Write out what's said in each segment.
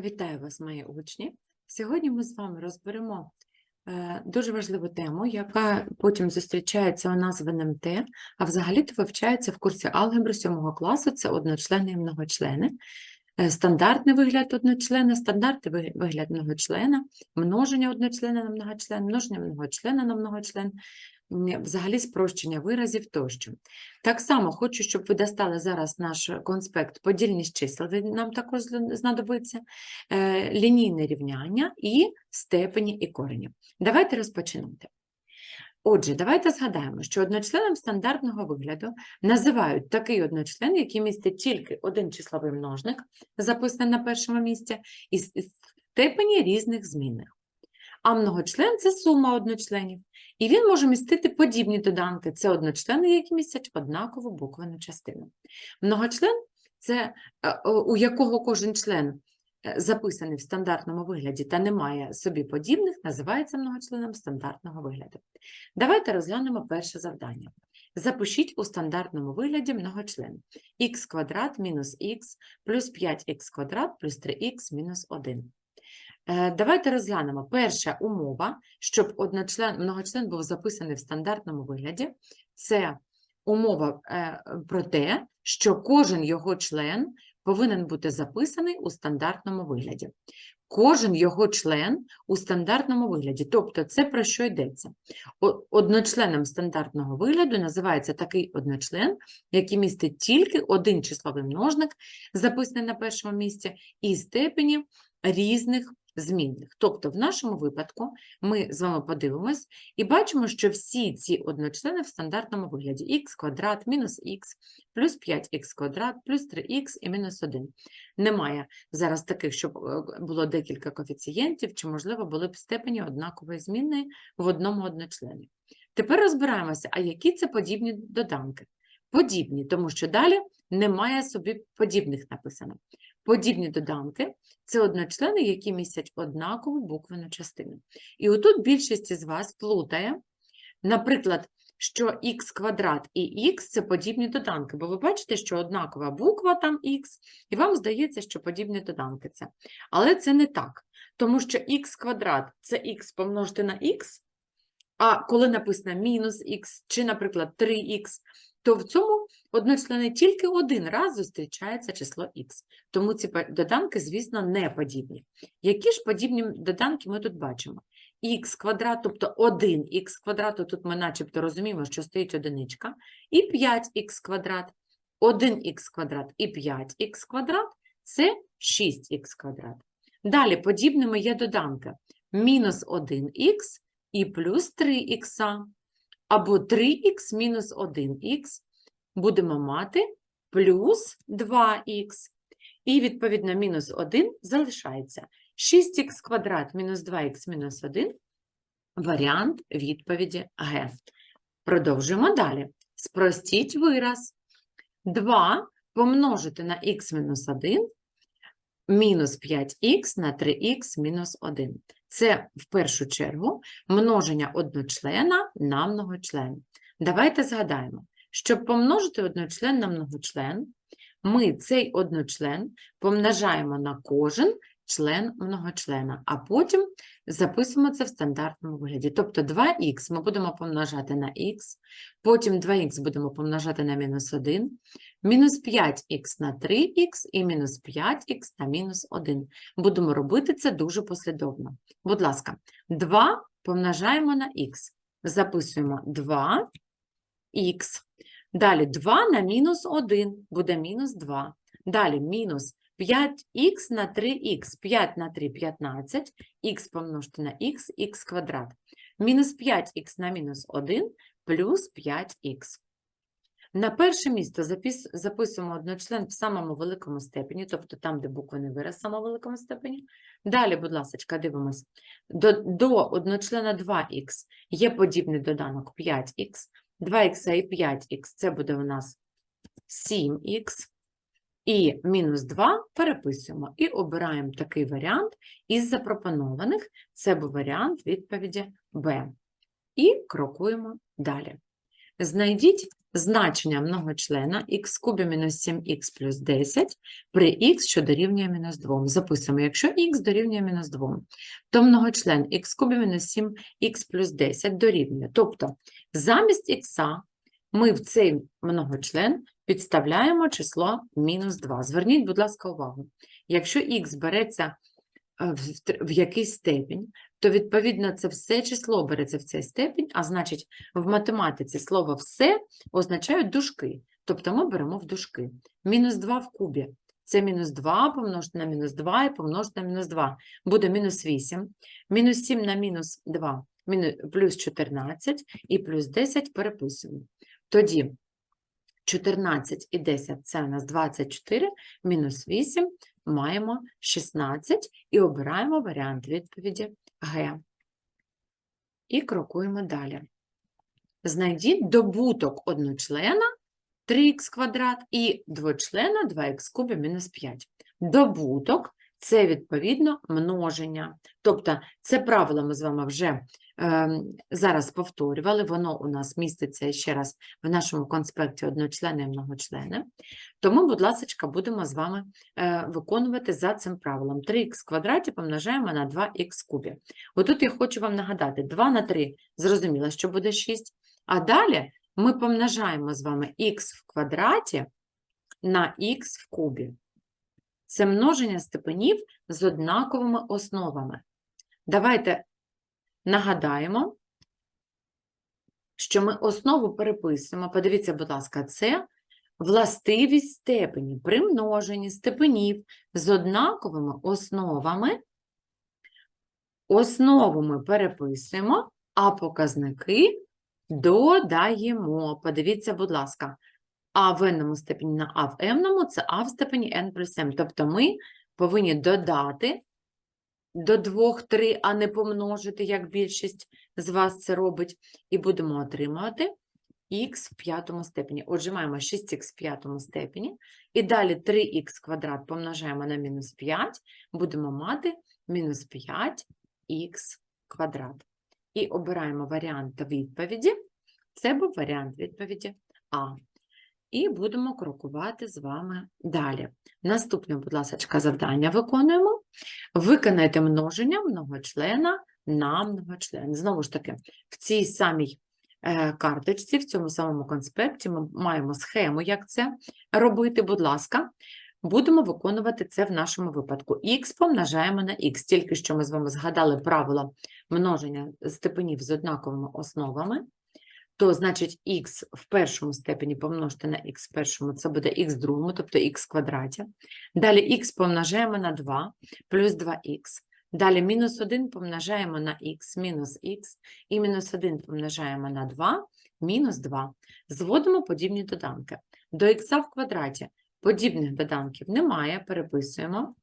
Вітаю вас, мої учні. Сьогодні ми з вами розберемо е, дуже важливу тему, яка потім зустрічається у нас в НМТ, а взагалі-то вивчається в курсі алгебри 7 класу, це одночлени і многочлени. Е, Стандартний вигляд одночлена, стандартний вигляд многочлена, множення одночлена на многочлен, множення многочлена на многочлен, взагалі спрощення виразів тощо. Так само хочу, щоб ви достали зараз наш конспект подільність чисел, він нам також знадобиться, е, лінійне рівняння і степені і корені. Давайте розпочинати. Отже, давайте згадаємо, що одночленом стандартного вигляду називають такий одночлен, який містить тільки один числовий множник, записаний на першому місці, і степені різних змінних. А многочлен це сума одночленів. І він може містити подібні доданки. Це одночлени, які містять однакову буквену частину. Многочлен це е, у якого кожен член е, записаний в стандартному вигляді та не має собі подібних, називається многочленом стандартного вигляду. Давайте розглянемо перше завдання. Запишіть у стандартному вигляді многочлен х квадрат мінус х плюс 5х квадрат плюс 3х мінус 1. Е, Давайте розглянемо. Перша умова, щоб одночлен, многочлен був записаний в стандартному вигляді, це умова е, про те, що кожен його член повинен бути записаний у стандартному вигляді. Кожен його член у стандартному вигляді. Тобто, це про що йдеться? Одночленом стандартного вигляду називається такий одночлен, який містить тільки один числовий множник, записаний на першому місці, і степені різних змінних. Тобто, в нашому випадку ми з вами подивимось і бачимо, що всі ці одночлени в стандартному вигляді х квадрат мінус х плюс 5х квадрат плюс 3х і мінус 1. Немає зараз таких, щоб е, було декілька коефіцієнтів, чи, можливо, були б степені однакової змінної в одному одночлені. Тепер розбираємося, а які це подібні доданки? Подібні, тому що далі немає собі подібних написано. Подібні доданки це одночлени, які містять однакову буквену частину. І отут більшість із вас плутає, наприклад, що х квадрат і х це подібні доданки, бо ви бачите, що однакова буква там х, і вам здається, що подібні доданки це. Але це не так, тому що х квадрат це х помножити на х, а коли написано мінус х чи, наприклад, 3х, то в цьому одночлені тільки один раз зустрічається число х. Тому ці доданки, звісно, не подібні. Які ж подібні доданки ми тут бачимо? х квадрат, тобто 1х квадрат, тут ми начебто розуміємо, що стоїть одиничка, і 5х квадрат. 1х квадрат і 5х квадрат – це 6х квадрат. Далі подібними є доданки мінус 1х і плюс 3х, або 3х мінус 1х будемо мати плюс 2х. І, відповідно, мінус 1 залишається. 6х квадрат мінус 2х мінус 1 – варіант відповіді Г. Продовжуємо далі. Спростіть вираз. 2 помножити на х мінус 1 мінус 5х на 3х мінус 1. Це, в першу чергу, множення одночлена на многочлен. Давайте згадаємо, щоб помножити одночлен на многочлен, ми цей одночлен помножаємо на кожен член многочлена, а потім записуємо це в стандартному вигляді. Тобто 2х ми будемо помножати на х, потім 2х будемо помножати на мінус 1, мінус 5х на 3х і мінус 5х на мінус 1. Будемо робити це дуже послідовно. Будь ласка, 2 помножаємо на х. Записуємо 2х. Далі 2 на мінус 1 буде мінус 2. Далі мінус 5х на 3х. 5 на 3 – 15. х помножити на х, х квадрат. Мінус 5х на мінус 1 плюс 5х. На перше місце записуємо одночлен в самому великому степені, тобто там, де буквений вираз в самому великому степені. Далі, будь ласка, дивимось. До, до одночлена 2х є подібний доданок 5х. 2х і 5х – це буде у нас 7х. І мінус 2 переписуємо і обираємо такий варіант із запропонованих. Це був варіант відповіді Б. І крокуємо далі. Знайдіть значення многочлена х кубі мінус 7х плюс 10 при х, що дорівнює мінус 2. Записуємо, якщо х дорівнює мінус 2, то многочлен х кубі мінус 7х плюс 10 дорівнює. Тобто замість х ми в цей многочлен підставляємо число мінус 2. Зверніть, будь ласка, увагу. Якщо х береться в, тр- в якийсь степінь, то відповідно це все число береться в цей степінь, а значить в математиці слово все означають дужки. Тобто ми беремо в дужки. Мінус 2 в кубі. Це мінус 2 помножити на мінус 2 і помножити на мінус 2. Буде мінус 8. Мінус 7 на мінус 2 плюс 14 і плюс 10 переписуємо. Тоді 14 і 10 – це у нас 24, мінус 8 маємо 16 і обираємо варіант відповіді Г. І крокуємо далі. Знайдіть добуток одночлена 3х квадрат і двочлена 2х кубі мінус 5. Добуток – це, відповідно, множення. Тобто, це правило ми з вами вже ем, зараз повторювали, воно у нас міститься ще раз в нашому конспекті одночлени і многочлени. Тому, будь ласка, будемо з вами е, виконувати за цим правилом. 3х квадраті помножаємо на 2х кубі. Отут я хочу вам нагадати, 2 на 3, зрозуміло, що буде 6, а далі ми помножаємо з вами х в квадраті на х в кубі. Це множення степенів з однаковими основами. Давайте нагадаємо, що ми основу переписуємо. Подивіться, будь ласка, це властивість степені при множенні степенів з однаковими основами. Основу ми переписуємо, а показники додаємо. Подивіться, будь ласка, а в n степені на а в m це а в степені n плюс m. Тобто ми повинні додати до 2, 3, а не помножити, як більшість з вас це робить, і будемо отримувати х в п'ятому степені. Отже, маємо 6х в п'ятому степені, і далі 3х квадрат помножаємо на мінус 5, будемо мати мінус 5х квадрат. І обираємо варіант відповіді. Це був варіант відповіді А. І будемо крокувати з вами далі. Наступне, будь ласка, завдання виконуємо. Виконайте множення многочлена на многочлен. Знову ж таки, в цій самій е, карточці, в цьому самому конспекті ми маємо схему, як це робити. Будь ласка, будемо виконувати це в нашому випадку. Х помножаємо на х. Тільки що ми з вами згадали правило множення степенів з однаковими основами то значить х в першому степені помножити на х в першому, це буде х в другому, тобто х квадраті. Далі х помножаємо на 2 плюс 2х. Далі мінус 1 помножаємо на х мінус х, і мінус 1 помножаємо на 2 мінус 2. Зводимо подібні доданки. До х в квадраті подібних доданків немає, переписуємо.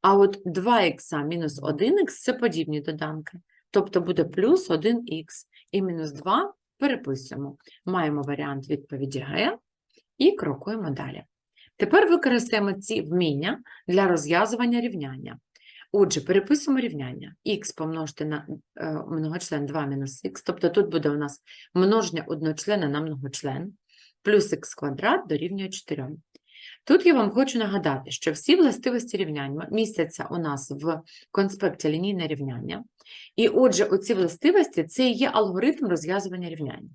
А от 2х мінус 1х – це подібні доданки. Тобто буде плюс 1х і мінус 2 переписуємо. Маємо варіант відповіді Г і крокуємо далі. Тепер використаємо ці вміння для розв'язування рівняння. Отже, переписуємо рівняння. х помножити на е, многочлен 2 мінус х, тобто тут буде у нас множення одночлена на многочлен, плюс х квадрат дорівнює 4. Тут я вам хочу нагадати, що всі властивості рівняння містяться у нас в конспекті лінійне рівняння. І отже, оці властивості це і є алгоритм розв'язування рівняння.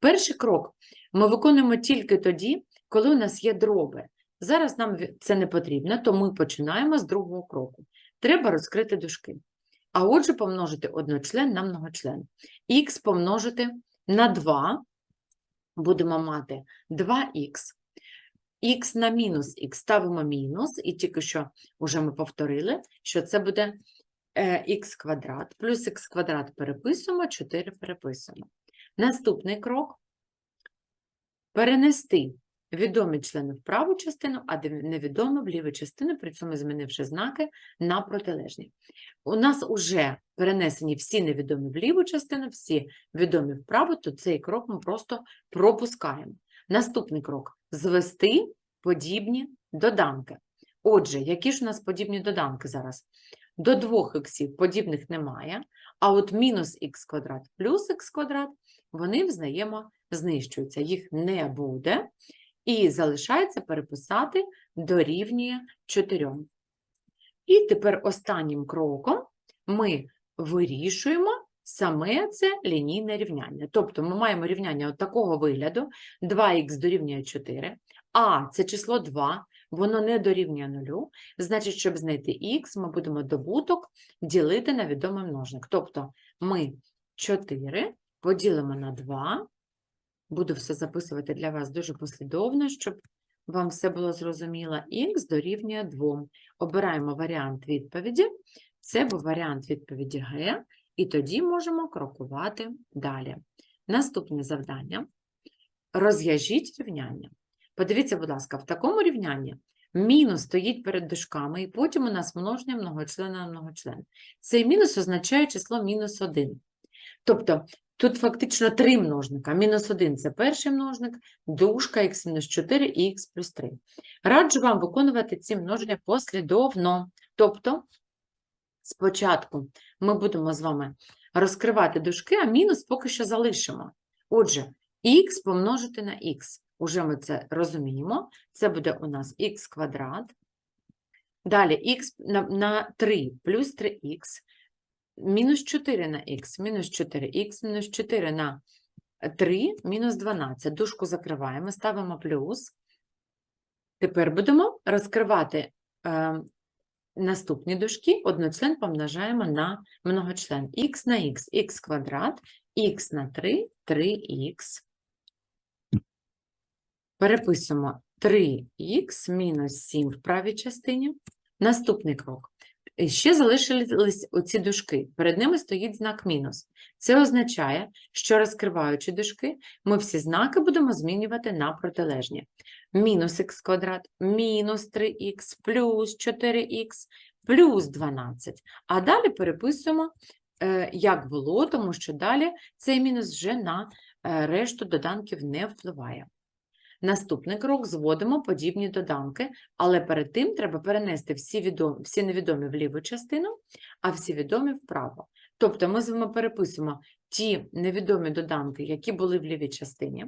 Перший крок ми виконуємо тільки тоді, коли у нас є дроби. Зараз нам це не потрібно, то ми починаємо з другого кроку. Треба розкрити дужки. А отже, помножити одночлен на многочлен. Х помножити на 2, будемо мати 2х. Х на мінус х ставимо мінус, і тільки що вже ми повторили, що це буде х квадрат, плюс х квадрат переписуємо, 4 переписуємо. Наступний крок – перенести відомі члени в праву частину, а невідомі в ліву частину, при цьому змінивши знаки на протилежні. У нас вже перенесені всі невідомі в ліву частину, всі відомі в праву, то цей крок ми просто пропускаємо. Наступний крок – звести подібні доданки. Отже, які ж у нас подібні доданки зараз? До двох іксів подібних немає, а от мінус х квадрат плюс х квадрат вони взаємознищуються, їх не буде, і залишається переписати дорівнює 4. І тепер останнім кроком ми вирішуємо саме це лінійне рівняння. Тобто ми маємо рівняння от такого вигляду: 2х дорівнює 4, а це число 2, воно не дорівнює 0, значить, щоб знайти х, ми будемо добуток ділити на відомий множник. Тобто ми 4 поділимо на 2, буду все записувати для вас дуже послідовно, щоб вам все було зрозуміло, х дорівнює 2. Обираємо варіант відповіді. Це був варіант відповіді Г, і тоді можемо крокувати далі. Наступне завдання. Розв'яжіть рівняння. Подивіться, будь ласка, в такому рівнянні мінус стоїть перед дужками, і потім у нас множення многочлена на многочлен. Цей мінус означає число мінус 1. Тобто тут фактично три множника. Мінус 1 – це перший множник, дужка х мінус 4 і х плюс 3. Раджу вам виконувати ці множення послідовно. Тобто спочатку ми будемо з вами розкривати дужки, а мінус поки що залишимо. Отже, х помножити на х. Уже ми це розуміємо. Це буде у нас х квадрат. Далі х на, на 3 плюс 3х. Мінус 4 на х, мінус 4х, мінус 4 на 3, мінус 12. Дужку закриваємо, ставимо плюс. Тепер будемо розкривати е, наступні дужки. Одночлен помножаємо на многочлен. х на х, х квадрат, х на 3, 3х. Переписуємо 3х мінус 7 в правій частині. Наступний крок. Ще залишились оці дужки. Перед ними стоїть знак мінус. Це означає, що розкриваючи дужки, ми всі знаки будемо змінювати на протилежні. Мінус х квадрат, мінус 3х, плюс 4х, плюс 12. А далі переписуємо, е, як було, тому що далі цей мінус вже на е, решту доданків не впливає. Наступний крок зводимо подібні доданки, але перед тим треба перенести всі, відомі, всі невідомі в ліву частину, а всі відомі вправо. Тобто ми з вами переписуємо ті невідомі доданки, які були в лівій частині,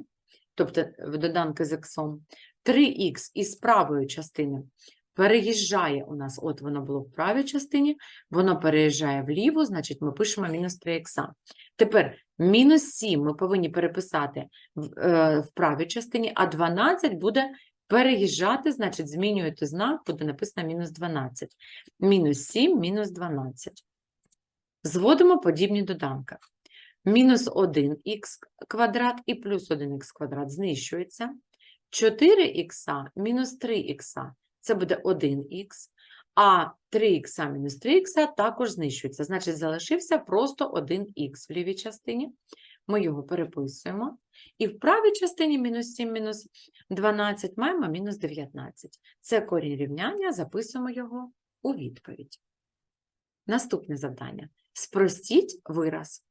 тобто доданки з іксом, 3х із правої частини переїжджає у нас, от воно було в правій частині, воно переїжджає вліво, значить ми пишемо мінус 3х. Тепер мінус 7 ми повинні переписати в, е, в правій частині, а 12 буде переїжджати, значить змінюєте знак, буде написано мінус 12. Мінус 7, мінус 12. Зводимо подібні доданки. Мінус 1х квадрат і плюс 1х квадрат знищується. 4х мінус 3х це буде 1х, а 3х мінус 3х також знищується. Значить, залишився просто 1х в лівій частині. Ми його переписуємо. І в правій частині мінус 7 мінус 12 маємо мінус 19. Це корінь рівняння, записуємо його у відповідь. Наступне завдання. Спростіть вираз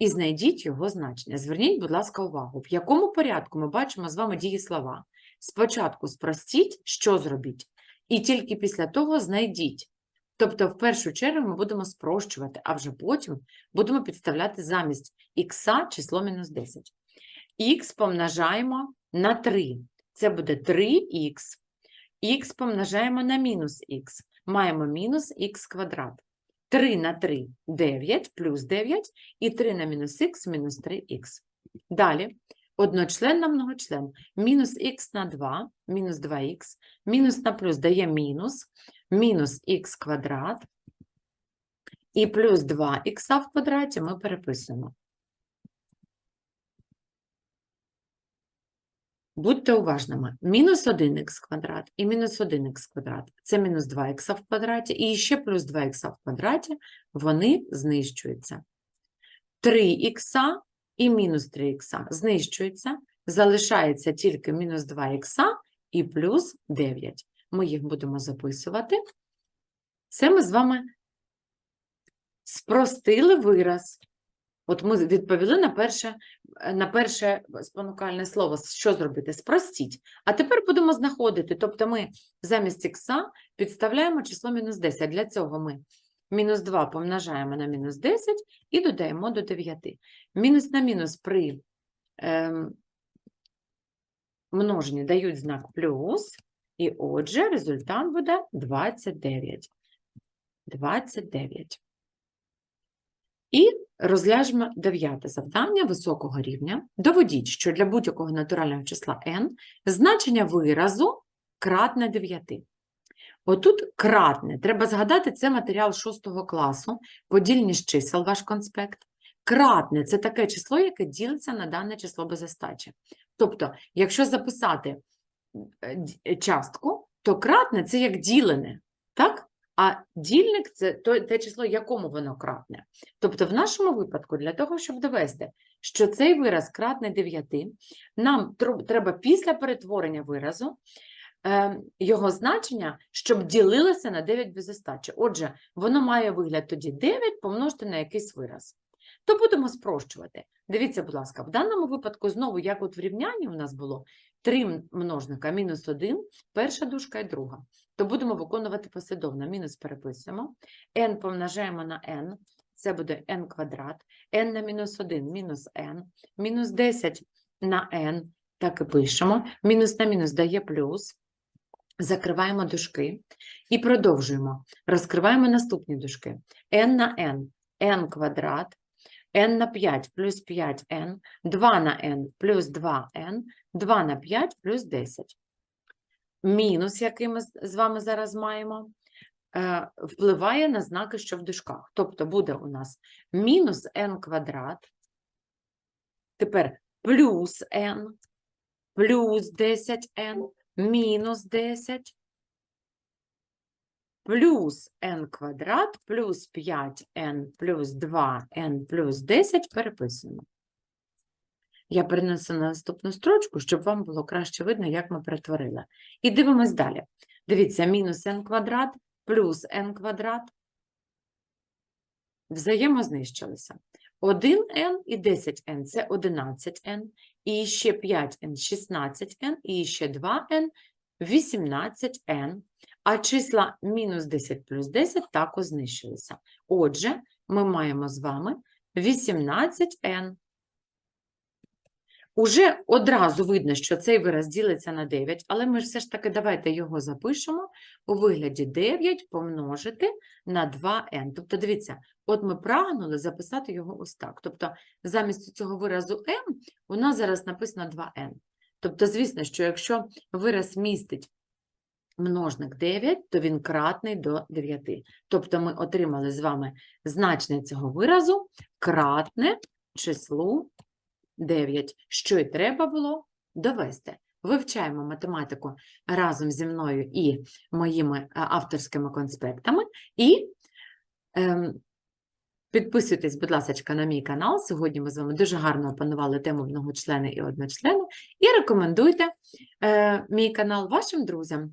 і знайдіть його значення. Зверніть, будь ласка, увагу, в якому порядку ми бачимо з вами дієслова. Спочатку спростіть, що зробіть, і тільки після того знайдіть. Тобто, в першу чергу ми будемо спрощувати, а вже потім будемо підставляти замість х число мінус 10. Х помножаємо на 3. Це буде 3х. Х помножаємо на мінус х. Маємо мінус х квадрат. 3 на 3 – 9, плюс 9, і 3 на мінус х – мінус 3х. Далі одночлен на многочлен. Мінус х на 2, мінус 2х, мінус на плюс дає мінус, мінус х квадрат, і плюс 2х в квадраті ми переписуємо. Будьте уважними. Мінус 1х квадрат і мінус 1х квадрат – це мінус 2х в квадраті, і ще плюс 2х в квадраті, вони знищуються. 3х і мінус 3х знищуються, залишається тільки мінус 2х і плюс 9. Ми їх будемо записувати. Це ми з вами спростили вираз. От ми відповіли на перше, на перше спонукальне слово, що зробити? Спростіть. А тепер будемо знаходити, тобто ми замість х підставляємо число мінус 10. Для цього ми мінус 2 помножаємо на мінус 10 і додаємо до 9. Мінус на мінус при ем, множення дають знак плюс, і отже, результат буде 29. 29. І розгляжемо дев'яте завдання високого рівня. Доведіть, що для будь-якого натурального числа n значення виразу кратне 9. Отут кратне. Треба згадати, це матеріал 6 класу, подільність чисел, ваш конспект. Кратне – це таке число, яке ділиться на дане число без остачі. Тобто, якщо записати е, частку, то кратне – це як ділене, так? А дільник – це те число, якому воно кратне. Тобто, в нашому випадку, для того, щоб довести, що цей вираз кратне 9, нам треба після перетворення виразу е, його значення, щоб ділилося на 9 без остачі. Отже, воно має вигляд тоді 9 помножити на якийсь вираз. То будемо спрощувати. Дивіться, будь ласка, в даному випадку знову, як от в рівнянні у нас було 3 множника мінус 1, перша дужка і друга. То будемо виконувати послідовно. Мінус переписуємо. n помножаємо на n, це буде n квадрат. n на мінус 1 мінус n. Мінус 10 на n, так і пишемо. Мінус на мінус дає плюс. Закриваємо дужки і продовжуємо. Розкриваємо наступні дужки. n на n, n квадрат, n на 5 плюс 5n, 2 на n плюс 2n, 2 на 5 плюс 10. Мінус, який ми з- вами зараз маємо, е, впливає на знаки, що в дужках. Тобто буде у нас мінус n квадрат, тепер плюс n, плюс 10n, мінус 10, плюс n квадрат, плюс 5n, плюс 2n, плюс 10 переписуємо. Я перенесу на наступну строчку, щоб вам було краще видно, як ми перетворили. І дивимось далі. Дивіться, мінус n квадрат, плюс n квадрат. Взаємознищилися. 1n і 10n – це 11n, і ще 5n – 16n, і ще 2n – 18n. А числа мінус 10 плюс 10 також знищилися. Отже, ми маємо з вами 18n. Уже одразу видно, що цей вираз ділиться на 9, але ми все ж таки давайте його запишемо у вигляді 9 помножити на 2n. Тобто, дивіться, от ми прагнули записати його ось так. Тобто, замість цього виразу m у нас зараз написано 2n. Тобто, звісно, що якщо вираз містить множник 9, то він кратний до 9. Тобто ми отримали з вами значення цього виразу кратне числу 9, що й треба було довести. Вивчаємо математику разом зі мною і моїми е, авторськими конспектами. І ем, підписуйтесь, будь ласка, на мій канал. Сьогодні ми з вами дуже гарно опанували тему многочлени і одночлени. І рекомендуйте е, мій канал вашим друзям.